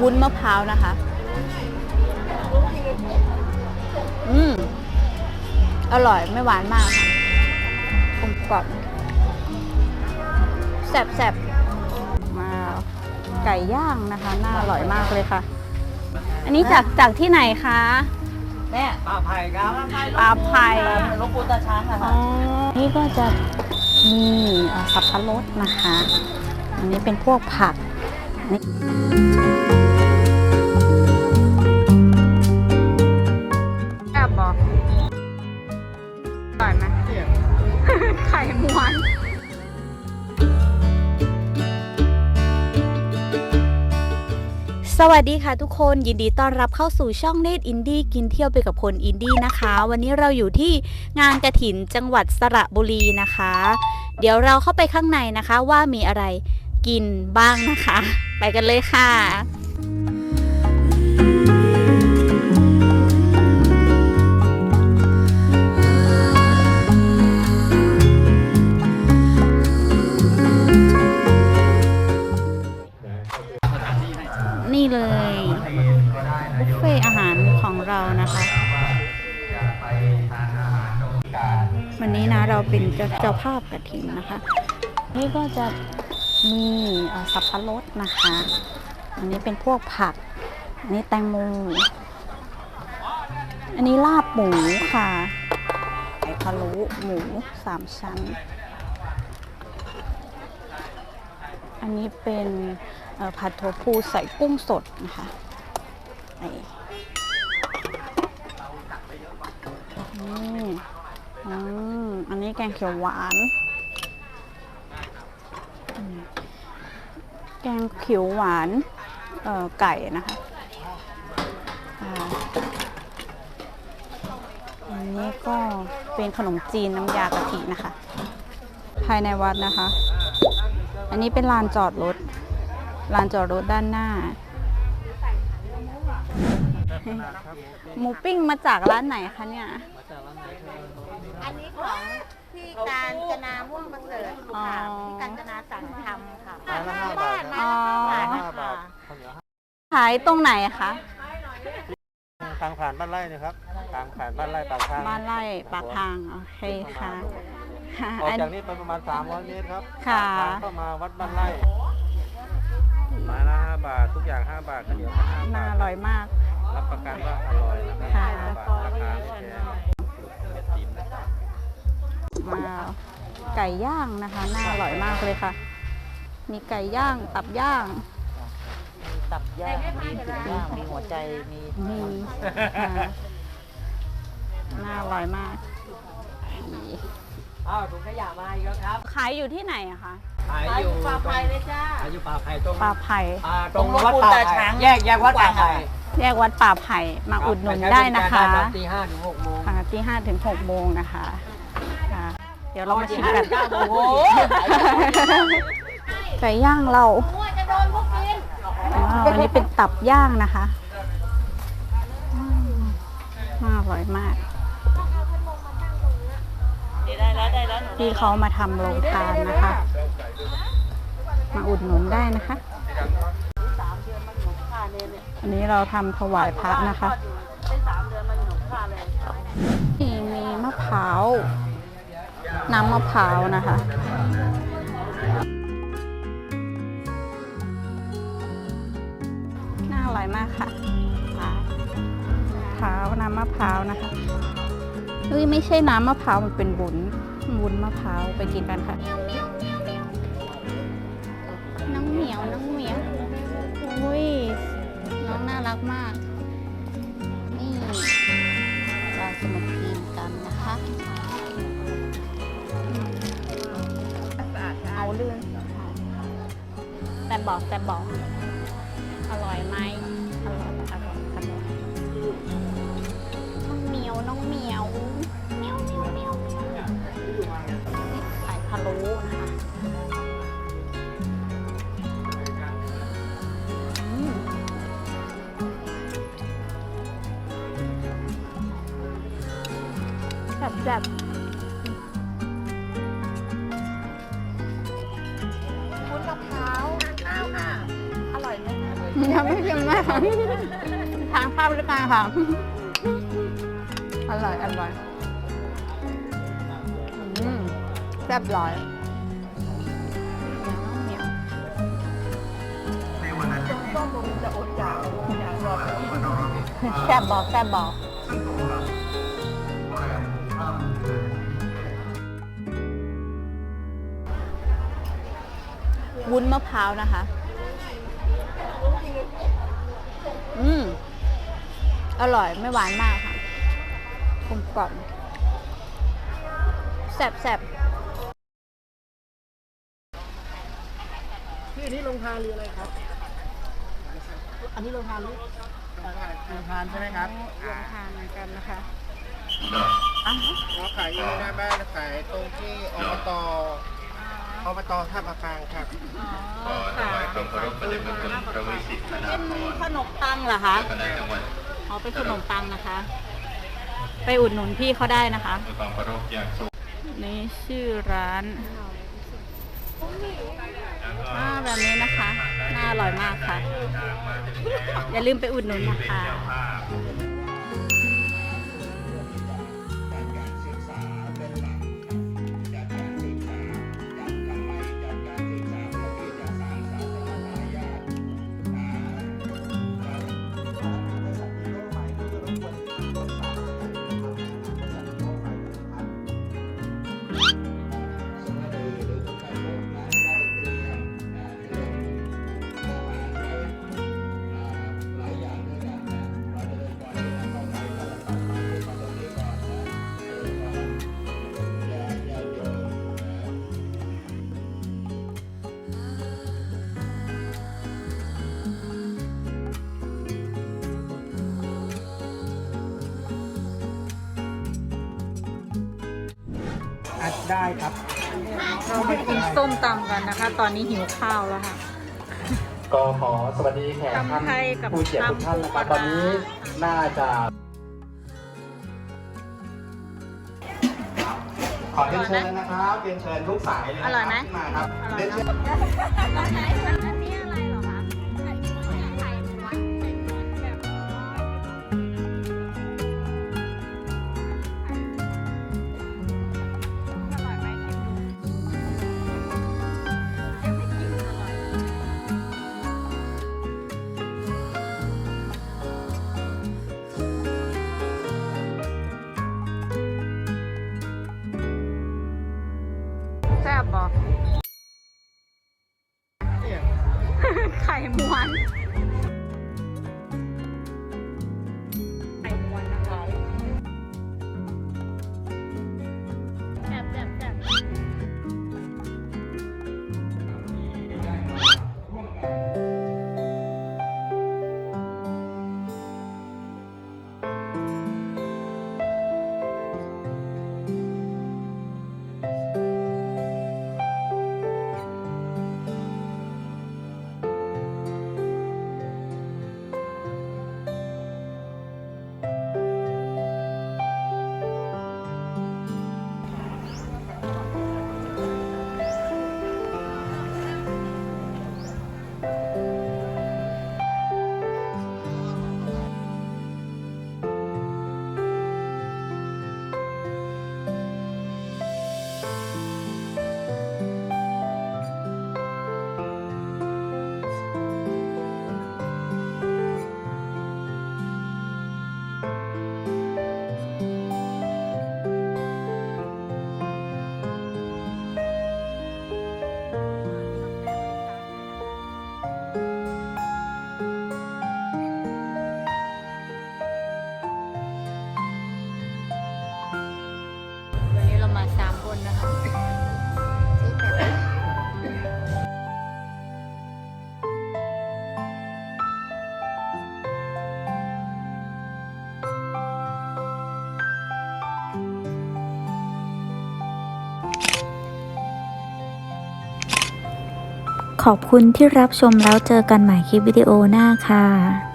วุ้นมะพร้าวนะคะ อืม อร่อยไม่หวานมากค่ะกลมกล่อมแซ่บๆ มาไก่ย่างนะคะ น่าอร่อยมากเลยค่ะ อันนี้จากจากที่ไหนคะแม่ปลาไผ่ครับปลาไผ่ลบปูตาช้างนะคอ๋รัอบนี่ก็จะมีเอ่อสับปะรดนะคะ อันนี้เป็นพวกผัก อับบอกอร่อยไหมไข่ม้วนสวัสดีค่ะทุกคนยินดีต้อนรับเข้าสู่ช่องเนตอินดี้กินเที่ยวไปกับคนอินดี้นะคะ วันนี้เราอยู่ที่งานกระถินจังหวัดสระบุรีนะคะ เดี๋ยวเราเข้าไปข้างในนะคะว่ามีอะไร กินบ้างนะคะ ไปกันเลยค่ะนี่เลยบุฟเฟ่อาหารของเรานะคะ วันนี้นะเราเป็นเจ้าภาพกระถินนะคะ นี่ก็จะ มีสับปะรดนะคะ อันนี้เป็นพวกผัก อันนี้แตงโม อันนี้ลาบหมูค่ะไก่พะโล้หมูสามชั้น อันนี้เป็นผัดถั่วพูใส่กุ้งสดนะคะนี่อืมอืมอันนี้แกงเขียวหวานอืม แกงเขียวหวานไก่นะคะอันนี้ก็เป็นขนมจีนน้ำยากะทินะคะ ภายในวัดนะคะ อันนี้เป็นลานจอดรถ ลานจอดรถด้านหน้า หมูปิ้งมาจากร้านไหนคะเนี่ยอันนี้ของพี่การจนาม่วงประเสริฐค่ะพี่การจนาสั่งทำค่ะ ละห้าบาทไม้ละห้าบาทอ๋อค่ะขายตรงไหนคะทางผ่านบ้านไร่นะครับทางผ่านบ้านไร่ปากทางบ้านไร่ปากทางโอเคค่ะออกอัน จากนี้ไปประมาณ 300 เมตรครับค่ะ ทางเข้ามาวัดบ้านไร่ไม้ละ5บาททุกอย่าง5บาทข้าวเหนียวก็5น่าบาทอร่อยมาก รับประกันว่าอร่อยนะครับค่ะ5บาทราคาไม่แพงเม็ดติมนะครับมาไก่ย่างนะคะ น่าอร่อยมากเลยค่ะ มีไก่ย่าง ตับย่าง มีตับย่างมีหมูย่างมีหัวใจมีมีค่ะน่าอร่อยมากนี่อ้าวถุงขยะมาอีกแล้วครับขายอยู่ที่ไหนอะคะ ขายอยู่ปลาไผ่เลยจ้าขายอยู่ปลาไผ่ตรงปลาไผ่ อ่าตรงวัดป่าไผ่แยกแยกวัดป่าไผ่แยกวัดป่าไผ่ มาอุดหนุนได้นะคะตอนตีห้าถึงหกโมงค่ะที่ห้าถึงหกโมงนะคะค่ะ เดี๋ยวเรามาชิมกันเก้าโมงโอ้โห ไก่ย่างเราอ๋ออันนี้เป็นตับย่างนะคะอืมน่าอร่อยมากได้แล้วได้แล้วที่เขามาทำโรงทานนะคะ มาอุดหนุนได้นะคะ อันนี้เราทำถวายพระนะคะนี่มีมะพร้าว น้ำมะพร้าวนะคะ อร่อยมากค่ะมะพร้าวน้ำมะพร้าวนะคะเฮ้ยไม่ใช่น้ำมะพร้าวมันเป็นบุญบุญมะพร้าวไปกินกันค่ะน้องเหมียวน้องเหมียวอุ้ยน้องน่ารักมาก นี่เราจะมากินกันนะคะเอาเรื่องแต่บอกแต่บอก อร่อยไหมอร่อยอร่อยอร่อยน้องเหมียวน้องเหมียวเหมียวเหมียวเหมียวนี่ไข่พะโล้นะคะอืมแบบแบบ ยไหมคะยังไม่ชิมมากทานข้าวด้วยกันค่ะ อร่อย อร่อยอืมแซ่บร้อยเหนียวแซ่บบอกแซ่บบอกวุ้นมะพร้าวนะคะ อืม อร่อยไม่หวานมากค่ะกลมกล่อมแซ่บแซ่บที่นี่โรงทานหรืออะไรครับ อันนี้โรงทานหรือโรงทานใช่ไหมครับลงทานเหมือนกันนะคะเราขายอยู่หน้าบ้านขายตรงที่อบต อบตท่าปะกลางครับอ๋อค่ะเป็นขนมปังเหรอคะอ๋อเป็นขนมปังนะคะ ไปอุดหนุนพี่เขาได้นะคะนี่ชื่อร้านอ่าแบบนี้นะคะ น่าอร่อยมากค่ะ อย่าลืมไปอุดหนุนนะคะ ได้ครับเราไปกินส้มตำกันนะคะ ตอนนี้หิวข้าวแล้วค่ะ ก็ขอสวัสดีแขกท่านตำไทยกับผู้เกียรติทุกท่านนะครับตำปูปลาร้าตอนนี้น่าจะ ขอเรียนเชิญนะครับเรียนเชิญทุกสายเลยนะคอร่รัอยไหมที่มาครับอร่อยเรียนเนเชิอะญ วั คนนะคะขอบคุณที่รับชมแล้วเจอกันใหม่คลิปวิดีโอหน้าค่ะ